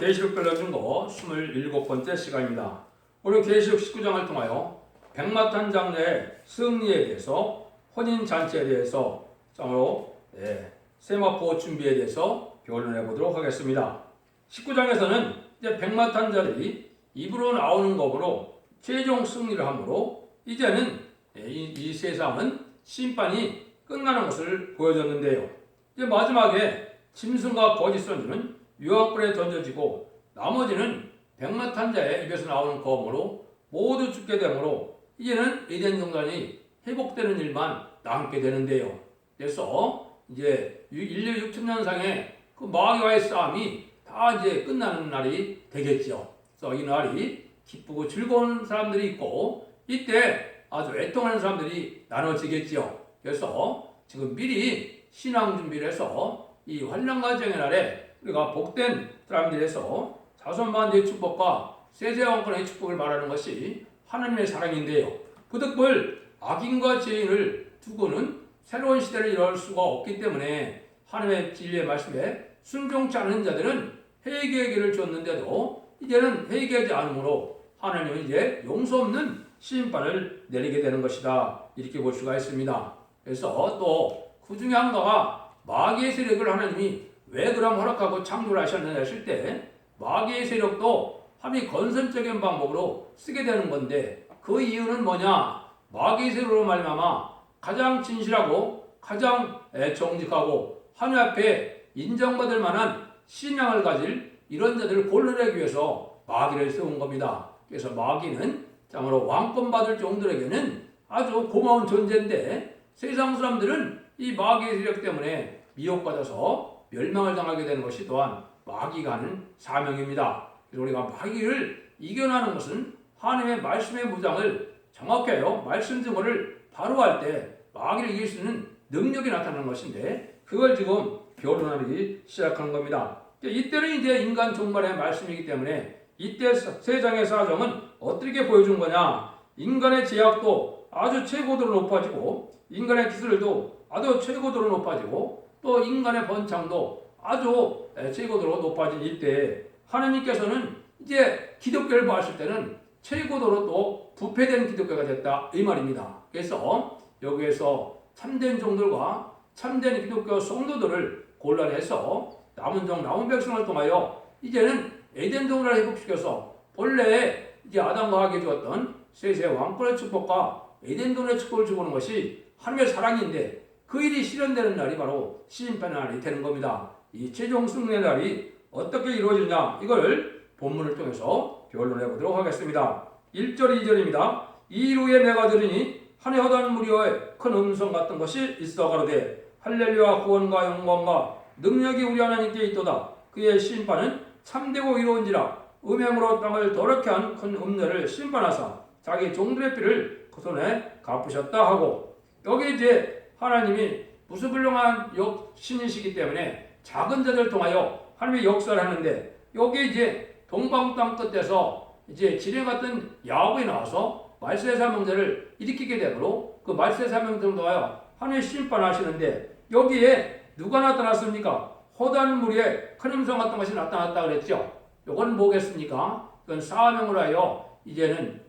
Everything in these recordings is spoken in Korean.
계시록 거 27번째 시간입니다. 오늘 계시록 19장을 통하여 백마탄 장례의 승리에 대해서 혼인 잔치에 대해서 장으로 예, 세마포 준비에 대해서 변론해 보도록 하겠습니다. 19장에서는 이제 백마탄 자들이 입으로 나오는 법으로 최종 승리를 하므로 이제는 예, 이, 이 세상은 심판이 끝나는 것을 보여줬는데요. 이제 마지막에 짐승과 거짓 선주는 유황불에 던져지고 나머지는 백마탄자의 입에서 나오는 검으로 모두 죽게 되므로 이제는 에덴 동산이 회복되는 일만 남게 되는데요. 그래서 이제 인류 6천 년상의 그 마귀와의 싸움이 다 이제 끝나는 날이 되겠죠. 그래서 이 날이 기쁘고 즐거운 사람들이 있고 이때 아주 애통하는 사람들이 나눠지겠죠. 그래서 지금 미리 신앙 준비를 해서 이 환란과 정의 날에 우리가 복된 사람들에서 자손만대의 축복과 세세왕권의 축복을 말하는 것이 하나님의 사랑인데요. 그 덕분 악인과 죄인을 두고는 새로운 시대를 열을 수가 없기 때문에 하나님의 진리의 말씀에 순종치 않은 자들은 회개의 길을 줬는데도 이제는 회개하지 않으므로 하나님은 이제 용서 없는 심판을 내리게 되는 것이다. 이렇게 볼 수가 있습니다. 그래서 또 그 중에 한가가 마귀의 세력을 하나님이 왜 그럼 허락하고 창조를 하셨느냐 했을 때 마귀의 세력도 함이 건설적인 방법으로 쓰게 되는 건데 그 이유는 뭐냐? 마귀의 세력으로 말미암아 가장 진실하고 가장 에, 정직하고 하늘 앞에 인정받을 만한 신앙을 가질 이런 자들을 골라내기 위해서 마귀를 세운 겁니다. 그래서 마귀는 참으로 왕권 받을 종들에게는 아주 고마운 존재인데 세상 사람들은 이 마귀의 세력 때문에 미혹받아서 멸망을 당하게 되는 것이 또한 마귀가 하는 사명입니다. 그래서 우리가 마귀를 이겨나는 것은 하나님의 말씀의 무장을 정확해요. 말씀 증거를 바로 할 때 마귀를 이길 수 있는 능력이 나타나는 것인데 그걸 지금 변론하기 시작하는 겁니다. 이때는 이제 인간 종말의 말씀이기 때문에 이때 세상의 사정은 어떻게 보여준 거냐? 인간의 제약도 아주 최고도로 높아지고 인간의 기술도 아주 최고도로 높아지고 또 인간의 번창도 아주 최고도로 높아진 이때 하나님께서는 이제 기독교를 보았을 때는 최고도로 또 부패된 기독교가 됐다 이 말입니다. 그래서 여기에서 참된 종들과 참된 기독교 성도들을 골라내서 남은 종 남은 백성을 통하여 이제는 에덴 동산을 회복시켜서 본래 이제 아담과 하게 주었던 세세 왕권의 축복과 에덴 동산의 축복을 주고는 것이 하나님의 사랑인데 그 일이 실현되는 날이 바로 시인판의 날이 되는 겁니다. 이 최종 승리의 날이 어떻게 이루어지냐 이걸 본문을 통해서 변론해 보도록 하겠습니다. 1절 2절입니다. 이루에 내가 들으니 한해 허단 무리의 큰 음성 같은 것이 있어 가로되 할렐루야 구원과 영광과 능력이 우리 하나님께 있도다. 그의 심판은 참되고 이로운지라 음행으로 땅을 더럽게 한 큰 음녀를 심판하사 자기 종들의 피를 그 손에 갚으셨다 하고 여기 이제 하나님이 무수불능한 역 신이시기 때문에 작은 자들 통하여 하나님의 역사를 하는데 여기 이제 동방 땅 끝에서 이제 지뢰 같은 야곱이 나와서 말세 사명자를 일으키게 되므로 그 말세 사명자를 통하여 하나님 심판하시는데 여기에 누가 나타났습니까? 허다한 무리에 큰 음성 같은 것이 나타났다 그랬죠. 이건 뭐겠습니까? 그건 사명으로 하여 이제는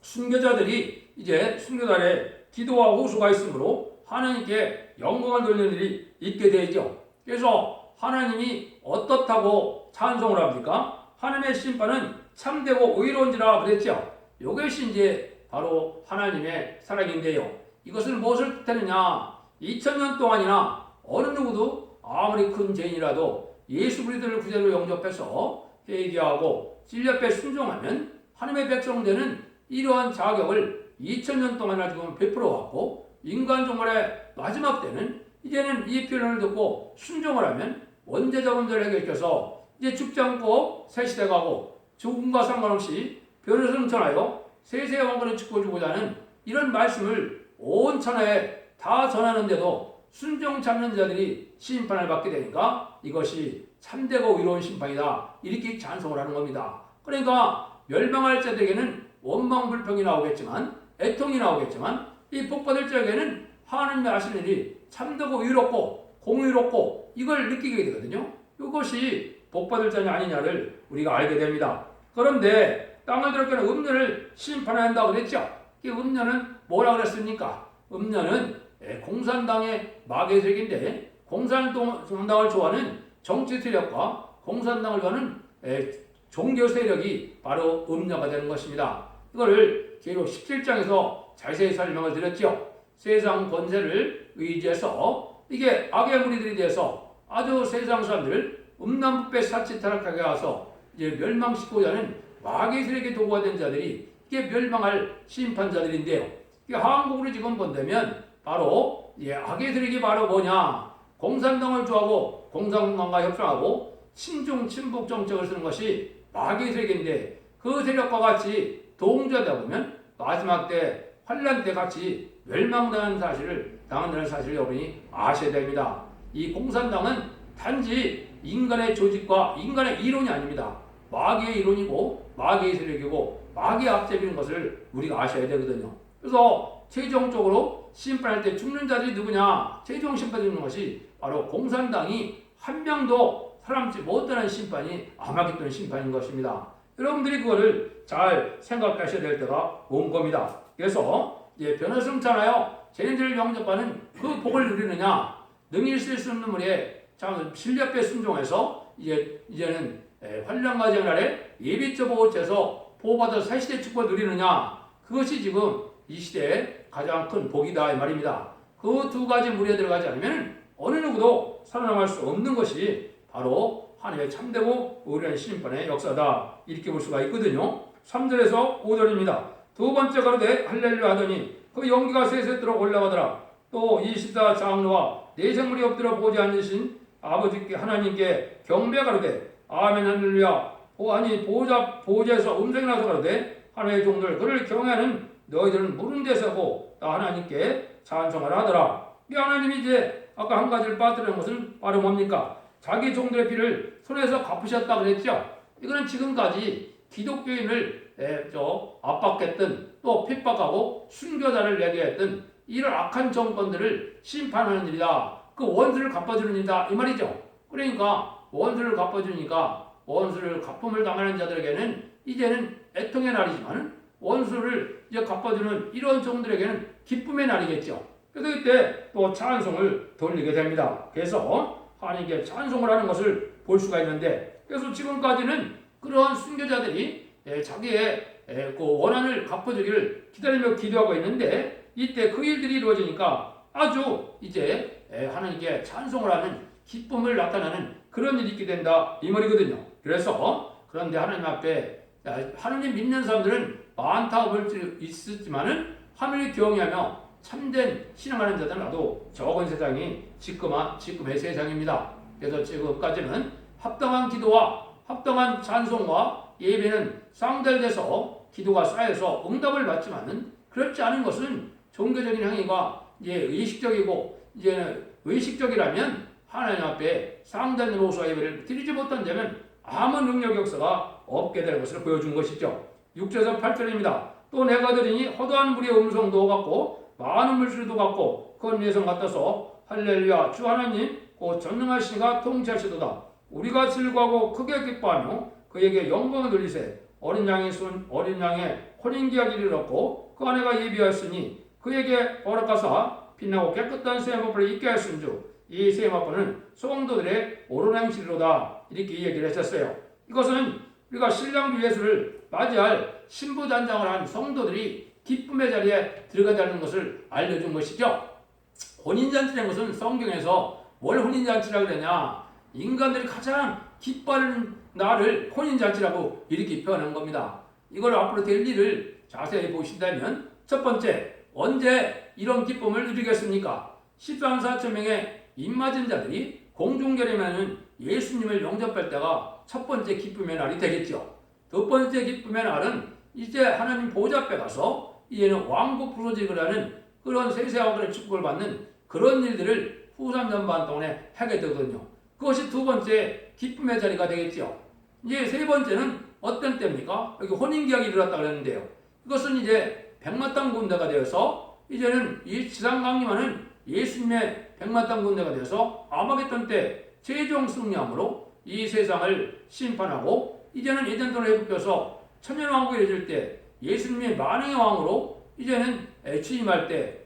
순교자들이 이제 순교단에 기도와 호수가 있으므로 하나님께 영광을 돌리는 일이 있게 되죠. 그래서 하나님이 어떻다고 찬송을 합니까? 하나님의 심판은 참되고 의로운지라 그랬죠. 이것이 이제 바로 하나님의 사랑인데요. 이것은 무엇을 뜻하느냐? 2000년 동안이나 어느 누구도 아무리 큰 죄인이라도 예수 그리스도를 구제로 영접해서 회개하고 진리앞에 순종하면 하나님의 백성 되는 이러한 자격을 2000년 동안이나 지금 베풀어 왔고 인간 종말의 마지막 때는 이제는 이 표현을 듣고 순종을 하면 문제를 해결해서 이제 죽지 않고 새 시대 가고 죽음과 상관없이 변을 승천하여 세세 왕권의 축복을 주고자 하는 이런 말씀을 온 천하에 다 전하는데도 순종 잡는 자들이 심판을 받게 되니까 이것이 참되고 위로운 심판이다. 이렇게 찬송을 하는 겁니다. 그러니까 멸망할 자들에게는 원망 불평이 나오겠지만 애통이 나오겠지만 이 복받을 자에게는 하나님이 하시는 일이 참되고 위롭고 공의롭고 이걸 느끼게 되거든요. 이것이 복받을 자냐 아니냐를 우리가 알게 됩니다. 그런데 땅을 들었거는 음녀를 심판한다고 그랬죠. 이 음녀는 뭐라 그랬습니까? 음녀는 예, 공산당의 마개색인데 공산당을 좋아하는 정치 세력과 공산당을 좋아하는 예, 종교 세력이 바로 음녀가 되는 것입니다. 이거를 계로 17장에서 자세히 설명을 드렸죠. 세상 권세를 의지해서 이게 악의 무리들이 돼서 아주 세상 사람들을 음란부패 사치 타락하게 와서 이제 멸망시키고자 하는 마귀 세력의 도구가 된 자들이 이게 멸망할 심판자들인데요. 이게 한국으로 지금 본다면 바로 예, 악의 세력이 바로 뭐냐? 공산당을 좋아하고 공산당과 협상하고 친중 친북 정책을 쓰는 것이 마귀 세력인데 그 세력과 같이 동조하다 보면 마지막 때 환란 때 같이 멸망당하는 사실을 당한다는 사실을 여러분이 아셔야 됩니다. 이 공산당은 단지 인간의 조직과 인간의 이론이 아닙니다. 마귀의 이론이고 마귀의 세력이고 마귀의 앞제비인 것을 우리가 아셔야 되거든요. 그래서 최종적으로 심판할 때 죽는 자들이 누구냐? 최종 심판 되는 것이 바로 공산당이 한 명도 살아남지 못하는 심판이 아마겟돈 심판인 것입니다. 여러분들이 그거를 잘 생각하셔야 될 때가 온 겁니다. 그래서 예, 변호승잖아요. 쟤네들을 영접하는 그 복을 누리느냐? 능히 있을 수 없는 참 실력배 순종해서 이제 이제는 에, 환란과 정날에 예비적 보호체에서 보호받아 새 시대 축복을 누리느냐? 그것이 지금 이 시대의 가장 큰 복이다 이 말입니다. 그 두 가지 물에 들어가지 않으면 어느 누구도 살아남을 수 없는 것이 바로 하나님의 참되고 의리한 심판의 역사다 이렇게 볼 수가 있거든요. 3절에서 5절입니다. 두 번째 가로되 할렐루야 하더니 그 연기가 셋셋 들어 올라가더라. 또 이시다 장로와 내생물이 엎드려 보지 않으신 아버지께 하나님께 경배가로되 아멘 할렐루야 보아니 보호자 보호자에서 음성이 나서 가로되 하나님의 종들 그를 경외하는 너희들은 무른 데서고 나 하나님께 찬송하라 하더라. 이 하나님이 이제 아까 한 가지를 빠뜨리는 것은 바로 뭡니까? 자기 종들의 피를 손에서 갚으셨다 그랬죠. 이거는 지금까지 기독교인을 에, 저 압박했던 또 핍박하고 순교자를 내게 했던 이런 악한 정권들을 심판하는 일이다. 그 원수를 갚아주는 일이다. 이 말이죠. 그러니까 원수를 갚아주니까 원수를 갚음을 당하는 자들에게는 이제는 애통의 날이지만 원수를 이제 갚아주는 이런 종들에게는 기쁨의 날이겠죠. 그래서 이때 또 찬송을 돌리게 됩니다. 그래서 하나님께 찬송을 하는 것을 볼 수가 있는데 그래서 지금까지는 그러한 순교자들이 예, 자기의 예, 그 원한을 갚아주기를 기다리며 기도하고 있는데 이때 그 일들이 이루어지니까 아주 이제 예, 하나님께 찬송을 하는 기쁨을 나타나는 그런 일이 있게 된다 이 말이거든요. 그래서 그런데 하나님 앞에 야, 하나님 믿는 사람들은 많다고 볼수 있었지만은 하늘을 경외하며 참된 신앙하는 자들은 나도 적은 세상이 지금한 지금의 세상입니다. 그래서 지금까지는 합당한 기도와 합당한 찬송과 예배는 쌍달돼서 기도가 쌓여서 응답을 받지만은 그렇지 않은 것은 종교적인 행위가 이제 의식적이고 이제 의식적이라면 하나님 앞에 쌍달 노소와 예배를 드리지 못한다면 아무 능력 역사가 없게 될 것을 보여준 것이죠. 6절에서 8절입니다. 또 내가 들으니 허다한 물의 음성도 같고 많은 물소리도 같고 큰 예성 같아서 할렐루야 주 하나님 곧 전능하시니가 통치하시도다. 우리가 즐거하고 크게 기뻐하며 그에게 영광을 돌리세 어린 양의 손 어린 양의 혼인기하기를 잃었고 그 아내가 예비하였으니 그에게 허락하사 빛나고 깨끗한 세마포를 있게 하였은즉 이 세마포는 성도들의 옳은 행실로다. 이렇게 얘기를 했었어요. 이것은 우리가 신랑 예수를 맞이할 신부 단장을 한 성도들이 기쁨의 자리에 들어가자는 것을 알려준 것이죠. 혼인잔치라는 것은 성경에서 뭘 혼인잔치라 그러냐? 인간들이 가장 기뻐하는 날을 혼인잔치라고 이렇게 표현한 겁니다. 이걸 앞으로 될 일을 자세히 보신다면 첫 번째, 언제 이런 기쁨을 누리겠습니까? 13, 4천 명의 입맞은 자들이 공중결의면은 예수님을 영접할 때가 첫 번째 기쁨의 날이 되겠죠. 두 번째 기쁨의 날은 이제 하나님 보좌 앞에 가서 이제는 왕국 하는 그런 세세하고 축복을 받는 그런 일들을 후삼 전반 동안에 하게 되거든요. 그것이 두 번째 기쁨의 자리가 되겠죠. 이제 세 번째는 어떤 때입니까? 여기 혼인계약이 일어났다 그랬는데요. 이것은 이제 백마땅 군대가 되어서 이제는 이 지상 강림하는 예수님의 백마땅 군대가 되어서 아마겟돈 때 최종 승리함으로 이 세상을 심판하고 이제는 예전대로 회복해서 천년왕국이 이뤄질 때 예수님의 만왕의 왕으로 이제는 에, 취임할 때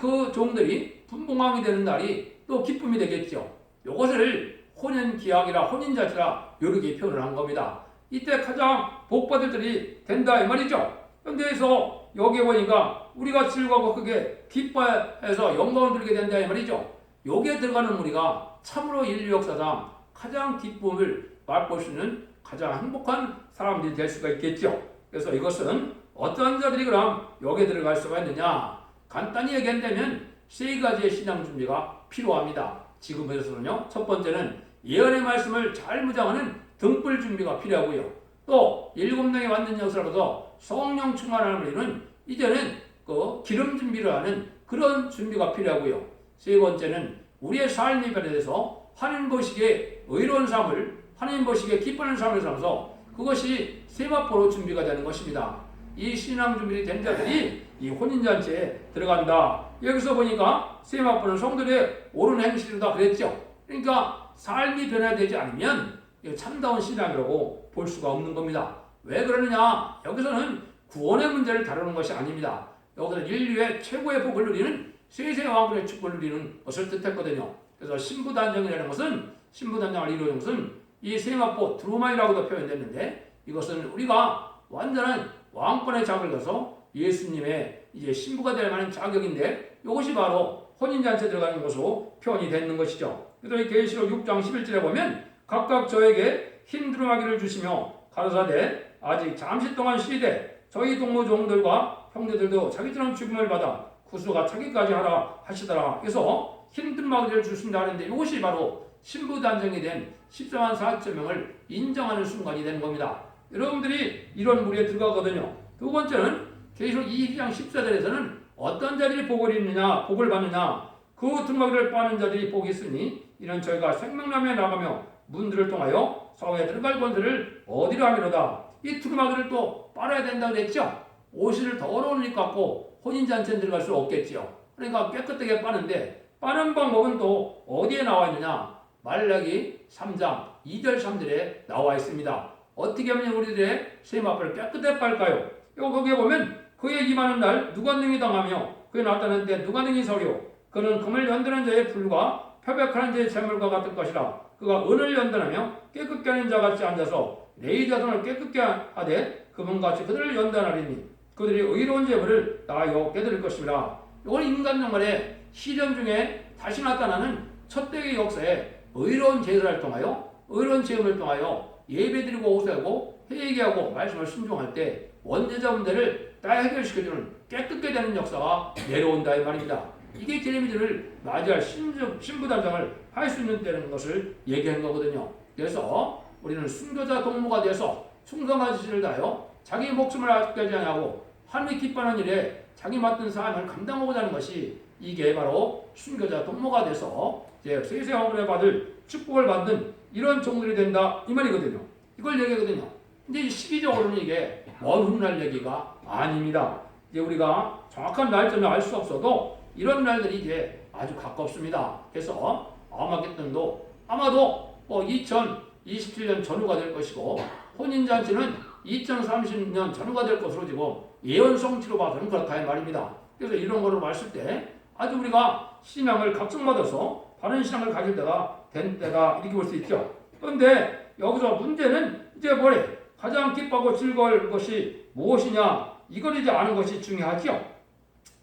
그 종들이 분봉왕이 되는 날이 또 기쁨이 되겠죠. 이것을 혼인기약이라 혼인자체라 이렇게 표현을 한 겁니다. 이때 가장 복받을 들이 된다 이 말이죠. 현대에서 여기 보니까 우리가 즐거워 크게 기뻐해서 영광을 누리게 된다 이 말이죠. 여기에 들어가는 우리가 참으로 인류 역사상 가장 기쁨을 맛볼 수 있는 가장 행복한 사람들이 될 수가 있겠죠. 그래서 이것은 어떤 자들이 그럼 여기에 들어갈 수가 있느냐? 간단히 얘기한다면 세 가지의 신앙 준비가 필요합니다. 지금에서는요. 첫 번째는 예언의 말씀을 잘 무장하는 등불 준비가 필요하고요. 또 일곱 명이 완전 역사로서 성령 충만함을 이루는 이제는 그 기름 준비를 하는 그런 준비가 필요하고요. 세 번째는 우리의 삶이 변해서 하나님 보시기에 의로운 삶을 하나님 보시기에 기뻐하는 삶을 살면서 그것이 세마포로 준비가 되는 것입니다. 이 신앙 준비가 된 자들이 이 혼인잔치에 들어간다. 여기서 보니까 세마포는 성들의 옳은 행실이다 그랬죠. 그러니까 삶이 변화되지 않으면 참다운 신앙이라고 볼 수가 없는 겁니다. 왜 그러느냐? 여기서는 구원의 문제를 다루는 것이 아닙니다. 여기서 인류의 최고의 복을 누리는 세세 왕국의 축복을 누리는 것을 뜻했거든요. 그래서 신부단정이라는 것은 신부단정을 이루는 것은 이 세마포 드루마이라고도 표현됐는데 이것은 우리가 완전한 왕권의 자격을 가서 예수님의 이제 신부가 될 만한 자격인데 이것이 바로 혼인잔치에 들어가는 것으로 표현이 되는 것이죠. 그래서 이 계시록 6장 11절에 보면 각각 저에게 흰 두루마기를 주시며 가로사대 아직 잠시 동안 쉬되 저희 동무 종들과 형제들도 자기처럼 죽음을 받아 구수가 차기까지 하라 하시더라. 그래서 흰 두루마기를 주신다 하는데 이것이 바로 신부 단정이 된 14만 4천 명을 인정하는 순간이 되는 겁니다. 여러분들이 이런 무리에 들어가거든요. 두 번째는 계시록 22장 14절에서는 어떤 자들이 복을 입느냐, 복을 받느냐, 그 두루마기를 빠는 자들이 복이 있으니 이는 저희가 생명나무에 나가며 문들을 통하여 사회에 들어갈 권세를 어디로 하미로다. 이 두루마기를 또 빨아야 된다 그랬죠. 옷을 더러운 옷 갖고 혼인잔치에 들어갈 수 없겠지요. 그러니까 깨끗하게 빠는데 빠는 방법은 또 어디에 나와 있느냐? 말라기 3장 2절 3절에 나와 있습니다. 어떻게 하면 우리들의 세마포를 깨끗하게 빨까요? 이거 거기에 보면 그의 임하는 날 누가 능히 당하며 그의 나타나는 때 누가 능히 서려 그는 금을 연드는 자의 불과 표백하는 자의 재물과 같을 것이라 그가 은을 연단하며 깨끗게 하는 자 같이 앉아서 레이 자손을 깨끗게 하되 그분같이 그들을 연단하리니 그들이 의로운 재물을 나여 깨드릴 것입니다. 이건 인간 영혼의 시련 중에 다시 나타나는 첫 대의 역사에 의로운 제사를 통하여 의로운 제음을 통하여 예배드리고 오세하고 회개하고 말씀을 순종할 때 원죄자 문제를 다 해결시켜주는 깨끗게 되는 역사가 내려온다 이 말입니다. 이게 제레미들을 맞이할 신부, 신부단장을 할 수 있는 때는 것을 얘기한 거거든요. 그래서 우리는 순교자 동무가 돼서 충성한 지시를 다하여 자기 목숨을 아직까지 하냐고 하나님이 기뻐하는 일에 자기 맡은 사람을 감당하고자 하는 것이 이게 바로 순교자 동무가 돼서 이제 세세 왕국에 받을 축복을 받는 이런 종들이 된다 이 말이거든요. 이걸 얘기하거든요. 근데 시기적으로는 이게 먼 훗날 얘기가 아닙니다. 이제 우리가 정확한 날짜는 알 수 없어도 이런 날들이 이제 아주 가깝습니다. 그래서 아마겟돈도 아마도 뭐 2027년 전후가 될 것이고 혼인잔치는 2030년 전후가 될 것으로 지금 예언 성취로 봐서는 그렇다 이 말입니다. 그래서 이런 거를 봤을 때 아주 우리가 신앙을 각성받아서 바른 신앙을 가질 때가 된 때다 이렇게 볼 수 있죠. 그런데 여기서 문제는 이제 뭐래? 가장 기뻐하고 즐거울 것이 무엇이냐? 이걸 이제 아는 것이 중요하죠.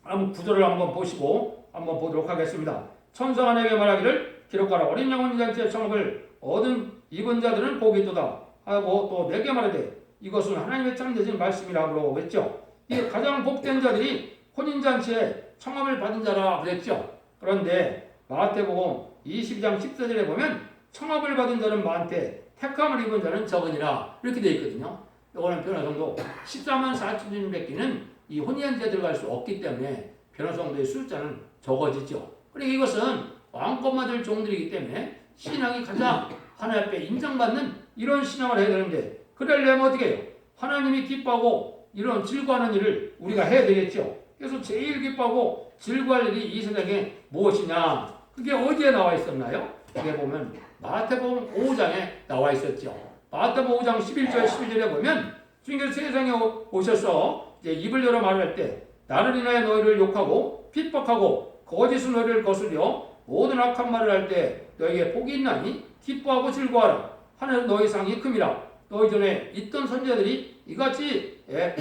한번 구절을 한번 보시고 한번 보도록 하겠습니다. 천사가 내게 말하기를 기록하라 어린 양원 잔치의 청업을 얻은 입은 자들은 복이 있도다 하고 또 내게 말하되 이것은 하나님의 참 되신 말씀이라고 했죠. 이 가장 복된 자들이 혼인잔치에 청업을 받은 자라 그랬죠. 그런데 마태복음 22장 14절에 보면 청업을 받은 자는 많대 택함을 입은 자는 적으니라 이렇게 되어 있거든요. 이거는 변화성도 14만 4천명밖에는 이 혼인잔치에 들어갈 수 없기 때문에 변화성도의 숫자는 적어지죠. 그러니까 이것은 왕권만 될 종들이기 때문에 신앙이 가장 하나님 앞에 인정받는 이런 신앙을 해야 되는데 그러려면 어떻게 해요? 하나님이 기뻐하고 이런 즐거워하는 일을 우리가 해야 되겠죠. 그래서 제일 기뻐하고 즐거워할 일이 이 세상에 무엇이냐? 그게 어디에 나와 있었나요? 여기 보면 마태복음 5장에 나와 있었죠. 마태복음 5장 11절 12절에 보면 주님께서 세상에 오- 오셔서 이제 입을 열어 말할 때 나를 인하여 너희를 욕하고 핍박하고 거짓으로 너희를 거스려 모든 악한 말을 할 때 너에게 복이 있나니 기뻐하고 즐거워하라 하늘 너희 상이 큼이라 너희 전에 있던 선자들이 이같이 예,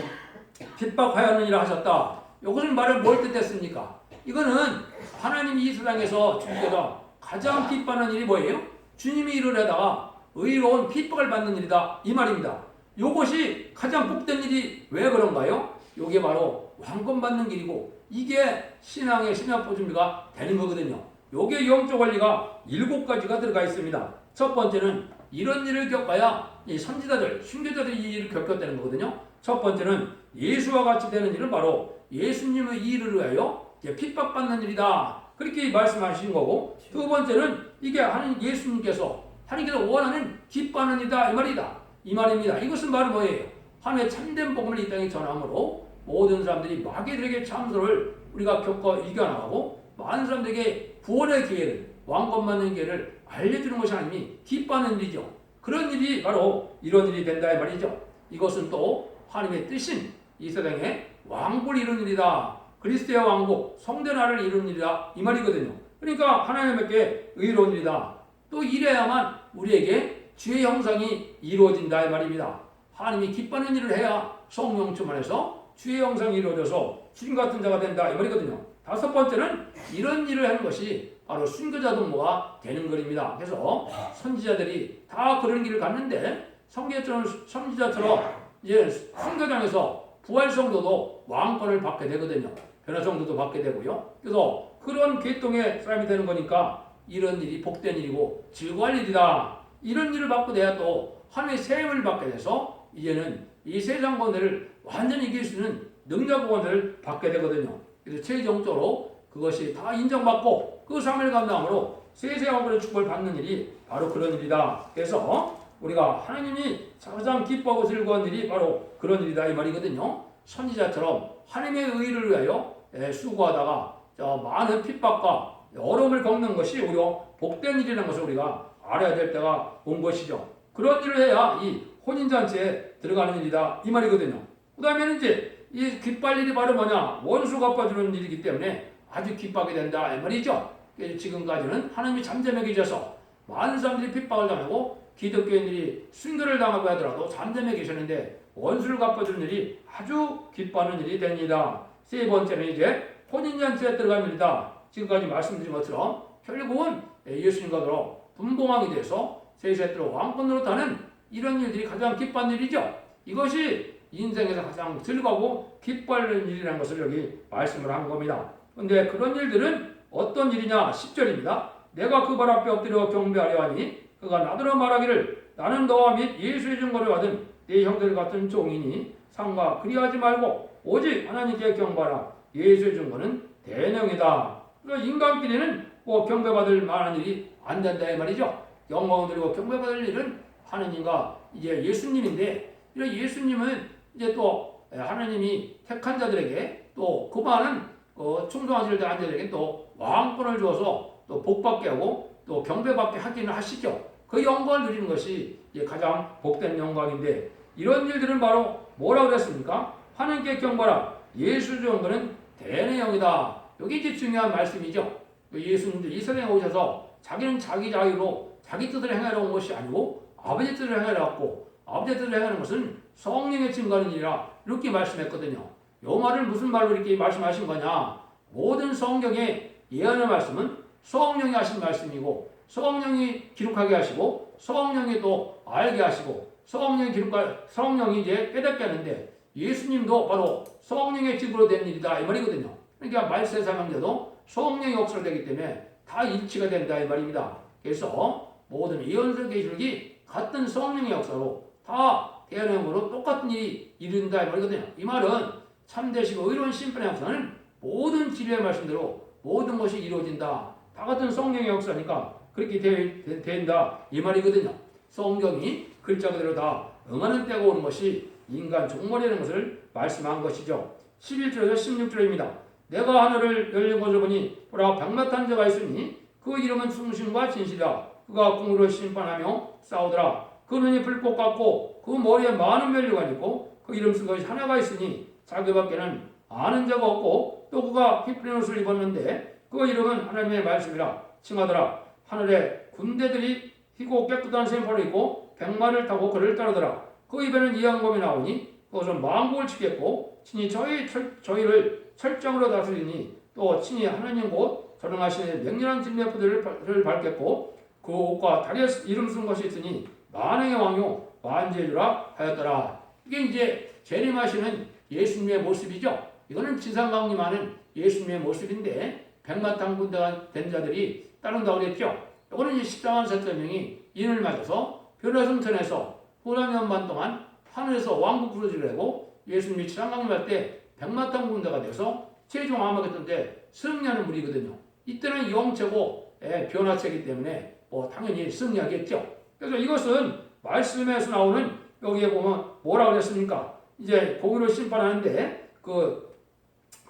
핍박하였느니라 하셨다. 이것은 말을 뭘 뜻했습니까? 이거는 하나님이 이 세상에서 주께서 가장 기뻐하는 일이 뭐예요? 주님이 일을 하다가 의로운 핍박을 받는 일이다 이 말입니다. 이것이 가장 복된 일이 왜 그런가요? 이게 바로 왕권 받는 길이고 이게 신앙의 신약보 준비가 되는 거거든요. 요게 영적 원리가 일곱 가지가 들어가 있습니다. 첫 번째는 이런 일을 겪어야 이 선지자들, 순교자들이 이 일을 겪었다는 거거든요. 첫 번째는 예수와 같이 되는 일은 바로 예수님의 일을 위하여 핍박받는 일이다. 그렇게 말씀하신 거고 두 번째는 이게 하나님 예수님께서 하나님께서 원하는 기뻐하는 일이다 이 말이다. 이 말입니다. 이것은 바로 뭐예요? 하나님의 참된 복음을 이 땅에 전함으로 모든 사람들이 마귀들에게 참소를 우리가 겪어 이겨나가고 많은 사람들에게 구원의 기회를 왕권 받는 기회를 알려주는 것이 하나님이 기뻐하는 일이죠. 그런 일이 바로 이런 일이 된다 이 말이죠. 이것은 또 하나님의 뜻인 이 세상에 왕국을 이루는 일이다. 그리스도의 왕국, 성대나를 일이다. 이 말이거든요. 그러니까 하나님께 의로운 일이다. 또 이래야만 우리에게 주의 형상이 이루어진다 이 말입니다. 하나님이 기뻐하는 일을 해야 성령 충만해서 주의 형상이 이루어져서 주님 같은 자가 된다 이 말이거든요. 다섯 번째는 이런 일을 하는 것이 바로 순교자 동무가 되는 것입니다. 그래서 선지자들이 다 그런 길을 갔는데 성계처럼 선지자처럼 이제 순교장에서 부활 성도도 왕권을 받게 되거든요. 변화 성도도 받게 되고요. 그래서 그런 계통의 사람이 되는 거니까 이런 일이 복된 일이고 즐거울 일이다. 이런 일을 받고 내야 또 하나님의 세임을 받게 돼서 이제는 이 세상 권세를 완전히 이길 수 있는 능력 권세를 받게 되거든요. 그래서 최종적으로 그것이 다 인정받고 그 삶을 감당함으로 세세왕권의 축복을 받는 일이 바로 그런 일이다. 그래서 우리가 하나님이 가장 기뻐하고 즐거운 일이 바로 그런 일이다 이 말이거든요. 선지자처럼 하나님의 의를 위하여 예, 수고하다가 저 많은 핍박과 어려움을 겪는 것이 오히려 복된 일이라는 것을 우리가 알아야 될 때가 온 것이죠. 그런 일을 해야 이 혼인잔치에 들어가는 일이다 이 말이거든요. 그 다음에는 이제 이 기뻐할 일이 바로 뭐냐 원수 갚아주는 일이기 때문에 아주 기뻐하게 된다 이 말이죠. 지금까지는 하나님이 잠잠하게 계셔서 많은 사람들이 핍박을 당하고 기독교인들이 순교를 당하고 하더라도 잠잠해 계셨는데 원수를 갚아주는 일이 아주 기뻐하는 일이 됩니다. 세 번째는 이제 혼인잔치에 일이다. 지금까지 말씀드린 것처럼 결국은 예수님과 더러 분봉하게 돼서 세세대로 왕권으로 타는 이런 일들이 가장 기뻐하는 일이죠. 이것이 인생에서 가장 즐거고 기뻐하는 일이라는 것을 여기 말씀을 한 겁니다. 근데 그런 일들은 어떤 일이냐? 10절입니다. 내가 그 발 앞에 엎드려 경배하려 하니 그가 나더러 말하기를 나는 너와 및 예수의 증거를 받은 네 형들 같은 종이니 상과 그리하지 말고 오직 하나님께 경배하라. 예수의 증거는 대령이다. 그래서 인간끼리는 뭐 경배받을 만한 일이 안 된다 이 말이죠. 영광을 드리고 경배받을 일은 하느님과 이제 예수님인데 이런 예수님은 이제 또 하나님이 택한 자들에게 또 그만은 어, 충성하실 때 자들에게 또 왕권을 주어서 또 복받게 하고 또 경배받게 하기는 하시죠. 그 영광을 누리는 것이 가장 복된 영광인데 이런 일들은 바로 뭐라고 그랬습니까? 하나님께 경배라 예수 정도는 대내 영이다. 여기 이제 중요한 말씀이죠. 그 예수님도 이 세상에 오셔서 자기는 자기 자유로 자기 뜻을 행하러 온 것이 아니고 아버지 뜻을 행하러 왔고 아버지 뜻을 행하는 것은 성령의 증거하는 일이라 이렇게 말씀했거든요. 요 말을 무슨 말로 이렇게 말씀하신 거냐? 모든 성경의 예언의 말씀은 성령이 하신 말씀이고 성령이 기록하게 하시고 성령이 또 알게 하시고 성령이 기록할 성령이 이제 깨닫게 하는데 예수님도 바로 성령의 집으로 된 일이다 이 말이거든요. 그러니까 말세 사명자도 성령의 역사로 되기 때문에 다 일치가 된다 이 말입니다. 그래서 모든 예언서 계시록이 같은 성령의 역사로 다 대한형으로 똑같은 일이 이룬다 이 말이거든요. 이 말은 참되시고 의로운 심판의 역사는 모든 진리의 말씀대로 모든 것이 이루어진다. 다 같은 성령의 역사니까 그렇게 되, 되, 된다 이 말이거든요. 성경이 글자 그대로 다 응하는 때가 오는 것이 인간 종말이라는 것을 말씀한 것이죠. 11절에서 16절입니다. 내가 하늘을 열린 것을 보니 보라 백마탄 자가 있으니 그 이름은 충신과 진실이라 그가 궁으로 심판하며 싸우더라. 그 눈이 불꽃 같고 그 머리에 많은 멸류가 있고 그 이름 쓴 것이 하나가 있으니 자기밖에는 아는 자가 없고 또 그가 휘푸린 옷을 입었는데 그 이름은 하나님의 말씀이라 칭하더라. 하늘에 군대들이 희고 깨끗한 샘포를 입고 백마를 타고 그를 따르더라. 그 입에는 이양검이 나오니 그것은 망국을 치겠고 친히 저희 철, 저희를 철장으로 다스리니 또 친히 하나님 곧 전능하신 명렬한 진리의 부들을 밝겠고 그 옷과 다리에 이름 쓴 것이 있으니 만행의 왕요 만제주라 하였더라. 이게 이제 재림하시는 예수님의 모습이죠. 이거는 진상강림하는 예수님의 모습인데 백마탄 군대가 된 자들이 따른다고 그랬죠. 이거는 이제 십자만 사천명이 인을 맞아서 변화성천에서 후라년 반 동안 하늘에서 왕국 부르지를 하고 예수님이 치상강림할 때 백마탄 군대가 돼서 최종 암흑했던 때 승리하는 물이거든요. 이때는 영체고 예, 변화체이기 때문에 뭐 당연히 승리하겠죠. 그래서 이것은 말씀에서 나오는 여기에 보면 뭐라 그랬습니까? 이제 고기로 심판하는데 그,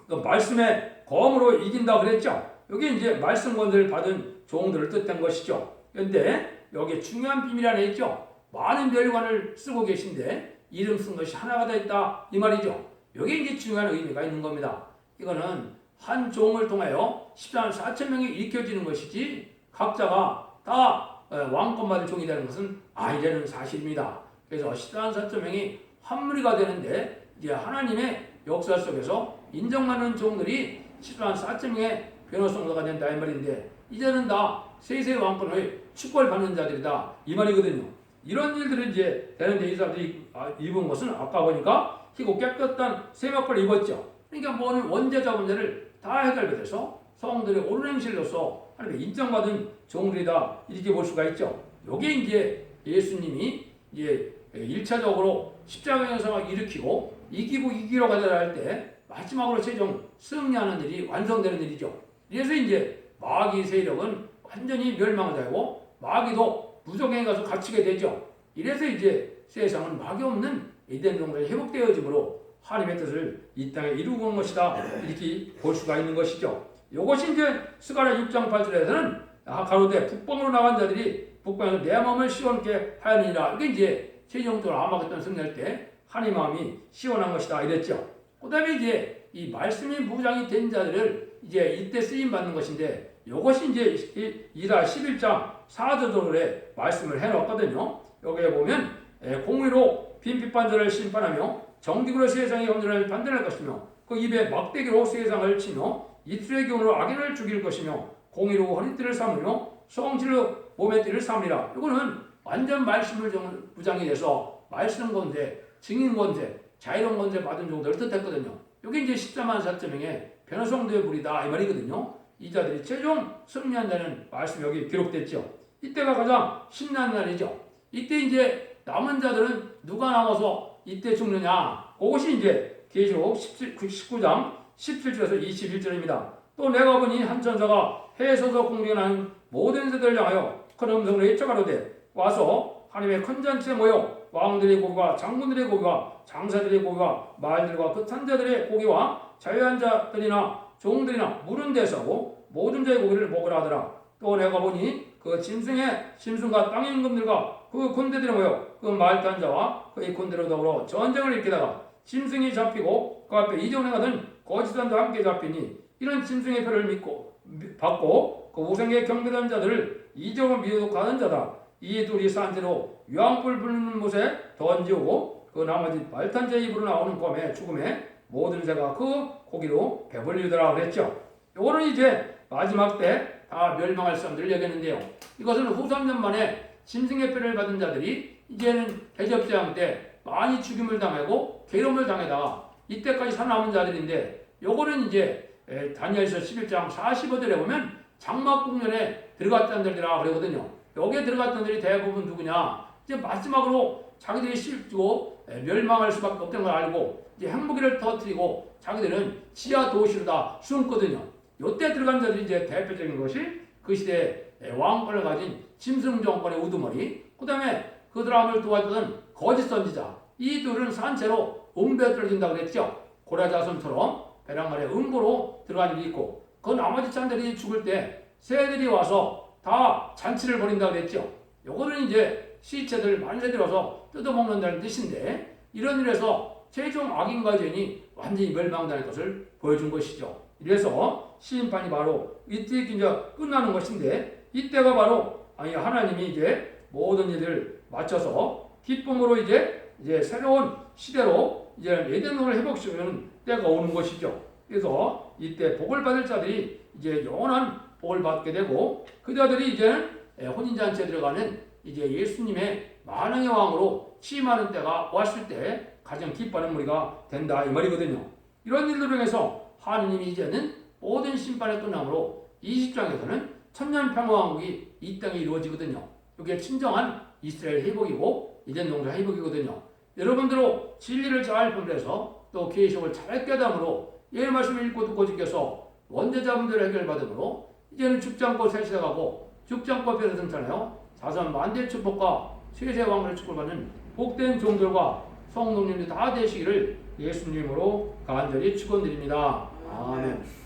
그 말씀의 검으로 이긴다 그랬죠. 여기 이제 말씀 권세를 받은 종들을 뜻한 것이죠. 그런데 여기 중요한 비밀 안에 있죠. 많은 멸관을 쓰고 계신데 이름 쓴 것이 하나가 다 있다 이 말이죠. 여기 이제 중요한 의미가 있는 겁니다. 이거는 한 종을 통하여 14만 4천 명이 일으켜지는 것이지 각자가 다 어, 왕권 받을 종이 되는 것은 아니라는 사실입니다. 그래서 14만 4천 명이 한 무리가 되는데 이제 하나님의 역사 속에서 인정받는 종들이 14만 4천 명의 변호성도가 된다 이 말인데 이제는 다 세세 왕권을 축복을 받는 자들이다 이 말이거든요. 이런 일들을 이제 되는데 이 사람들이 아, 입은 것은 아까 보니까 희고 깨끗한 세마포를 입었죠. 그러니까 뭐는 원죄자 문제를 다 해결돼서 성들의 옳은 행실로서 하나님의 인정받은 종들이다 이렇게 볼 수가 있죠. 요게 이제 예수님이 이제 1차적으로 십자가에서 일으키고 이기고 이기로 가자 할때 마지막으로 최종 승리하는 일이 완성되는 일이죠. 그래서 이제 마귀 세력은 완전히 멸망되고 마귀도 무적행에 가서 갇히게 되죠. 이래서 이제 세상은 마귀 없는 에덴 동산이 회복되어짐으로 하나님의 뜻을 이 땅에 이루고 온 것이다 이렇게 볼 수가 있는 것이죠. 이것이 이제 스가랴 6장 8절에서는 아, 가로되 북방으로 나간 자들이 북방에서 내 마음을 시원케 하였느니라. 이게 이제 최종적으로 아마겟돈 승리할 때 하나님 마음이 시원한 것이다 이랬죠. 그 다음에 이제 이 말씀이 무장이 된 자들을 이제 이때 쓰임 받는 것인데 이것이 이제 이라 11장 4절에 말씀을 해놓았거든요. 여기에 보면 공의로 빈빛반절을 심판하며 정직으로 세상의 혼돈을 반대할 것이며 그 입에 막대기로 세상을 치며 이틀의 기운으로 악인을 죽일 것이며 공의로 허리띠를 삼으며 성질로 몸의 띠를 삼으리라. 이거는 완전 말씀을 부장이 돼서 말씀 건데 증인 건데 자유로운 건데 받은 정도를 뜻했거든요. 이게 이제 14만 4천 명의 변호성도의 불이다 이 말이거든요. 이 자들이 최종 승리한다는 말씀 여기 기록됐죠. 이때가 가장 신나는 날이죠. 이때 이제 남은 자들은 누가 남아서 이때 죽느냐? 그것이 이제 계시록 19장 17절에서 21절입니다. 또 내가 보니 한 천사가 해에서도 공경하는 모든 세대를 향하여 큰 음성으로 일적하로되 와서 하나님의 큰 잔치에 모여 왕들의 고기와 장군들의 고기와 장사들의 고기와 말들과 그 탄자들의 고기와 자유한 자들이나 종들이나 물은 데서고 모든 자의 고기를 먹으라 하더라. 또 내가 보니 그 짐승의 짐승과 땅의 임금들과 그 군대들이 모여 그 말단 자와 그의 군대로 더불어 전쟁을 일으키다가 짐승이 잡히고 그 앞에 이정에 가던 거짓단도 함께 잡히니 이런 짐승의 표를 믿고 받고 그 우상의 경배하는 자들을 믿어 가는 자다. 이 둘이 산채로 유황불 불는 못에 던지고 그 나머지 말탄자 입으로 나오는 검에 죽음에 모든 새가 그 고기로 배불리더라 그랬죠. 요거는 이제 마지막 때 다 멸망할 사람들을 얘기했는데요. 이것은 후 3년 만에 짐승의 뼈를 받은 자들이 이제는 대접재앙 때 많이 죽임을 당하고 괴로움을 당하다가 이때까지 살아남은 자들인데 요거는 이제 다니엘서 11장 45절에 보면 장막국면에 들어갔던 자들이라 그러거든요. 여기에 들어갔던 자들이 대부분 누구냐? 이제 마지막으로 자기들이 실고 멸망할 수밖에 없다는 걸 알고 이제 행복기를 터뜨리고 자기들은 지하 도시로 다 숨거든요. 요때 들어간 자들이 이제 대표적인 것이 그 시대 왕권을 가진 짐승 정권의 우두머리, 그 다음에 그 사람을 도와주던 거짓 선지자, 이 둘은 산채로 음배에 떨어진다 그랬죠. 고라자손처럼 배낭말에 음보로 들어간 일이 있고, 그 나머지 찬들이 죽을 때 새들이 와서 다 잔치를 벌인다 그랬죠. 요거는 이제 시체들 만세들어서 뜯어먹는다는 뜻인데 이런 일에서 최종 악인과 죄인이 완전히 멸망당할 것을 보여준 것이죠. 이래서 심판이 바로 이때 이제 끝나는 것인데 이때가 바로 아니 하나님이 이제 모든 일을 마쳐서 기쁨으로 이제 이제 새로운 시대로 이제 에덴을 회복시키는 때가 오는 것이죠. 그래서 이때 복을 받을 자들이 이제 영원한 복을 받게 되고 그 자들이 이제 혼인 잔치에 들어가는 이제 예수님의 만왕의 왕으로 취임하는 때가 왔을 때 가장 기뻐하는 무리가 된다 이 말이거든요. 이런 일들을 통해서 하느님이 이제는 모든 심판의 끝남으로 20장에서는 천년 평화왕국이 이 땅에 이루어지거든요. 이게 친정한 이스라엘 회복이고 이전 농사 회복이거든요. 여러분들로 진리를 잘 분별해서 또 계시록을 잘 깨닫으므로 예 말씀을 읽고 듣고 지켜서 원대자분들을 해결받으므로 이제는 죽장꽃 세시다가고 죽장꽃 뼈를 등장하여 자선 만대 축복과 세세 왕국의 축복받는 복된 종들과 성도님들 다 되시기를 예수님으로 간절히 축원드립니다. 아멘.